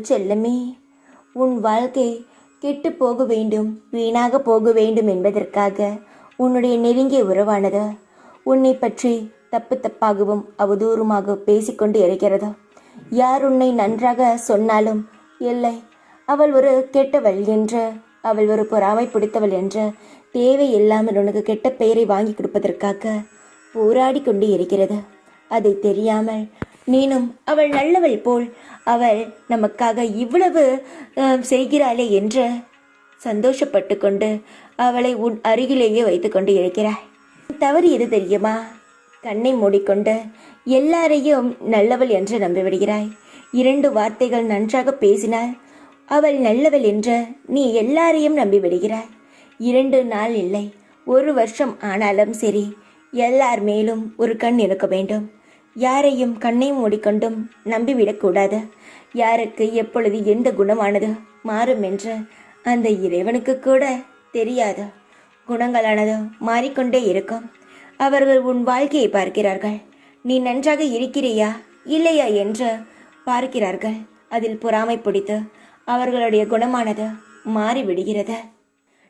செல்லமே. உன் வாழ்க்கை கெட்டு போக வேண்டும் வீணாக போக வேண்டும் என்பதற்காக உன்னுடைய நெருங்கிய உறவானது உன்னை பற்றி தப்பு தப்பாகவும் அவதூறுமாக பேசிக்கொண்டு இருக்கிறது. யார் உன்னை நன்றாக சொன்னாலும் இல்லை அவள் ஒரு கெட்டவள் என்று அவள் ஒரு பொறாமை பிடித்தவள் என்று தேவையில்லாமல் உனக்கு கெட்ட பெயரை வாங்கி கொடுப்பதற்காக போராடி கொண்டு இருக்கிறது. அதை தெரியாமல் நீனும் அவள் நல்லவள் போல் அவள் நமக்காக இவ்வளவு செய்கிறாளே என்று சந்தோஷப்பட்டு கொண்டு அவளை உன் அருகிலேயே வைத்துக்கொண்டு இருக்கிறாய். தவறு எது தெரியுமா? கண்ணை மூடிக்கொண்டு எல்லாரையும் நல்லவள் என்று நம்பிவிடுகிறாய். இரண்டு வார்த்தைகள் நன்றாக பேசினால் அவள் நல்லவள் என்று நீ எல்லாரையும் நம்பிவிடுகிறாய். இரண்டு நாள் இல்லை ஒரு வருஷம் ஆனாலும் சரி எல்லார் மேலும் ஒரு கண் இருக்க வேண்டும். யாரையும் கண்ணை மூடிக்கொண்டும் நம்பிவிடக்கூடாது. யாருக்கு எப்பொழுது எந்த குணமானது மாறும் என்று அந்த இறைவனுக்கு கூட தெரியாது. குணங்களானது மாறிக்கொண்டே இருக்கும். அவர்கள் உன் வாழ்க்கையை பார்க்கிறார்கள். நீ நன்றாக இருக்கிறியா இல்லையா என்று பார்க்கிறார்கள். அதில் பொறாமை பிடித்து அவர்களுடைய குணமானது மாறிவிடுகிறது.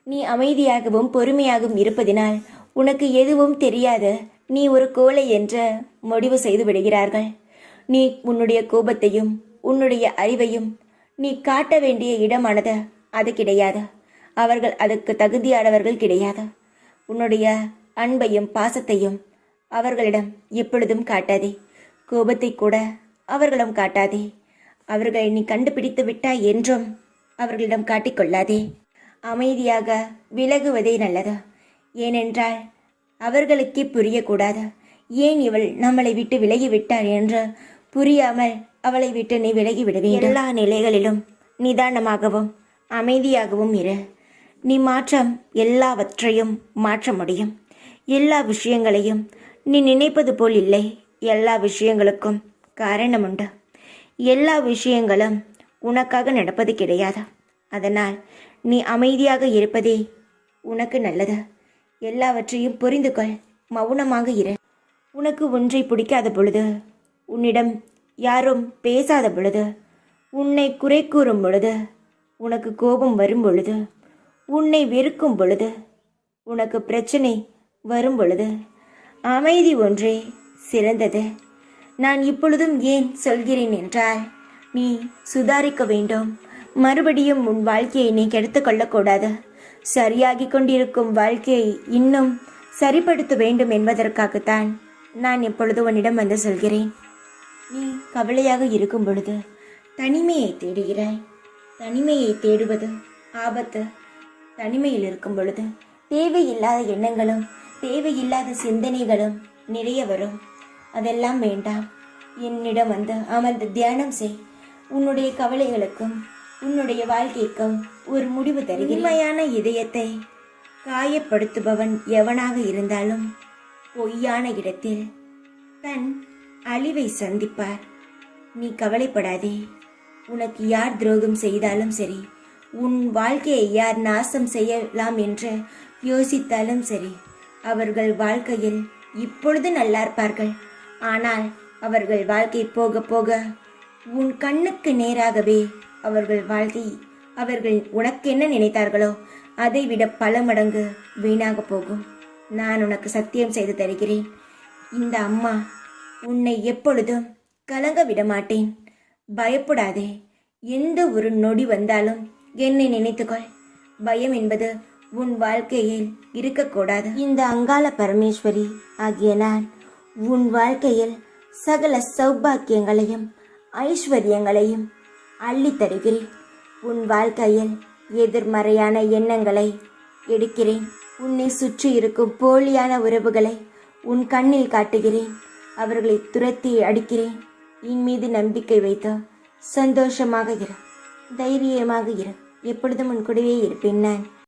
நீ அமைதியாகவும் பொறுமையாகவும் இருப்பதினால் உனக்கு எதுவும் தெரியாது. நீ ஒரு கோழை என்று முடிவு செய்து விடுகிறார்கள். நீ உன்னுடைய கோபத்தையும் உன்னுடைய அறிவையும் நீ காட்ட வேண்டிய இடமானது அது கிடையாது. அவர்கள் அதுக்கு தகுதியானவர்கள் கிடையாது. உன்னுடைய அன்பையும் பாசத்தையும் அவர்களிடம் எப்பொழுதும் காட்டாதே. கோபத்தை கூட அவர்களும் காட்டாதே. அவர்களை நீ கண்டுபிடித்து விட்டாய் என்றும் அவர்களிடம் காட்டிக்கொள்ளாதே அமைதியாக விலகுவதே நல்லது. ஏனென்றால் அவர்களுக்கே புரியக்கூடாது. ஏன் இவள் நம்மளை விட்டு விலகி விட்டாள் என்று புரியாமல் அவளை விட்டு நீ விலகி விடுவேன் வேண்டும் எல்லா நிலைகளிலும் நிதானமாகவும் அமைதியாகவும் இரு. நீ மாற்றம் எல்லாவற்றையும் மாற்ற முடியும். எல்லா விஷயங்களையும் நீ நினைப்பது போல் இல்லை. எல்லா விஷயங்களுக்கும் காரணம் உண்டு எல்லா விஷயங்களும் உனக்காக நடப்பது கிடையாது. அதனால் நீ அமைதியாக இருப்பதே உனக்கு நல்லது. எல்லாவற்றையும் புரிந்து கொள் மௌனமாக இரு. உனக்கு ஒன்றை பிடிக்காத பொழுது உன்னிடம் யாரும் பேசாத பொழுது உன்னை குறை கூறும் பொழுது உனக்கு கோபம் வரும் பொழுது உன்னை வெறுக்கும் பொழுது உனக்கு பிரச்சனை வரும் பொழுது அமைதி ஒன்றே சிறந்தது. நான் இப்பொழுதும் ஏன் சொல்கிறேன் என்றால் நீ சுதாரிக்க வேண்டும். மறுபடியும் உன் வாழ்க்கையை நீ கெடுத்து கொள்ளக்கூடாது சரியாகி கொண்டிருக்கும் வாழ்க்கையை இன்னும் சரிப்படுத்த வேண்டும் என்பதற்காகத்தான் நான் இப்பொழுது உன்னிடம் வந்து சொல்கிறேன். நீ கவலையாக இருக்கும் பொழுது தனிமையை தேடுகிறாய். தனிமையை தேடுவது ஆபத்து. தனிமையில் இருக்கும் பொழுது தேவையில்லாத எண்ணங்களும் தேவையில்லாத சிந்தனைகளும் நிறைய வரும். அதெல்லாம் வேண்டாம். என்னிடம் வந்து அமர்ந்து தியானம் செய். உன்னுடைய கவலைகளுக்கும் உன்னுடைய வாழ்க்கைக்கும் ஒரு முடிவு தருகிறேன். உண்மையான இதயத்தை காயப்படுத்துபவன் எவனாக இருந்தாலும் பொய்யான இடத்தில் தன் அழிவை சந்திப்பார். நீ கவலைப்படாதே. உனக்கு யார் துரோகம் செய்தாலும் சரி உன் வாழ்க்கையை யார் நாசம் செய்யலாம் என்று யோசித்தாலும் சரி அவர்கள் வாழ்க்கையில் இப்பொழுது நல்லா இருப்பார்கள் ஆனால் அவர்கள் வாழ்க்கை போக போக உன் கண்ணுக்கு நேராகவே அவர்கள் வாழ்க்கை அவர்கள் உனக்கு என்ன நினைத்தார்களோ அதை விட பல மடங்கு வீணாக போகும். நான் உனக்கு சத்தியம் செய்து தருகிறேன். இந்த அம்மா உன்னை எப்பொழுதும் கலங்க விடமாட்டேன். பயப்படாதே. எந்த ஒரு நொடி வந்தாலும் என்னை நினைத்துக்கொள். பயம் என்பது உன் வாழ்க்கையில் இருக்கக்கூடாது. இந்த அங்காள பரமேஸ்வரி ஆகிய நான் உன் வாழ்க்கையில் சகல சௌபாக்கியங்களையும் ஐஸ்வர்யங்களையும் அள்ளித் தருகிறேன் உன் வாழ்க்கையில் எதிர்மறையான எண்ணங்களை எடுக்கிறேன். உன்னை சுற்றி இருக்கும் போலியான உறவுகளை உன் கண்ணில் காட்டுகிறேன். அவர்களை துரத்தி அடிக்கிறேன். என் மீது நம்பிக்கை வைத்து சந்தோஷமாக இரு. தைரியமாக இரு. எப்பொழுதும் உன் கூடவே இருப்பேன் நான்.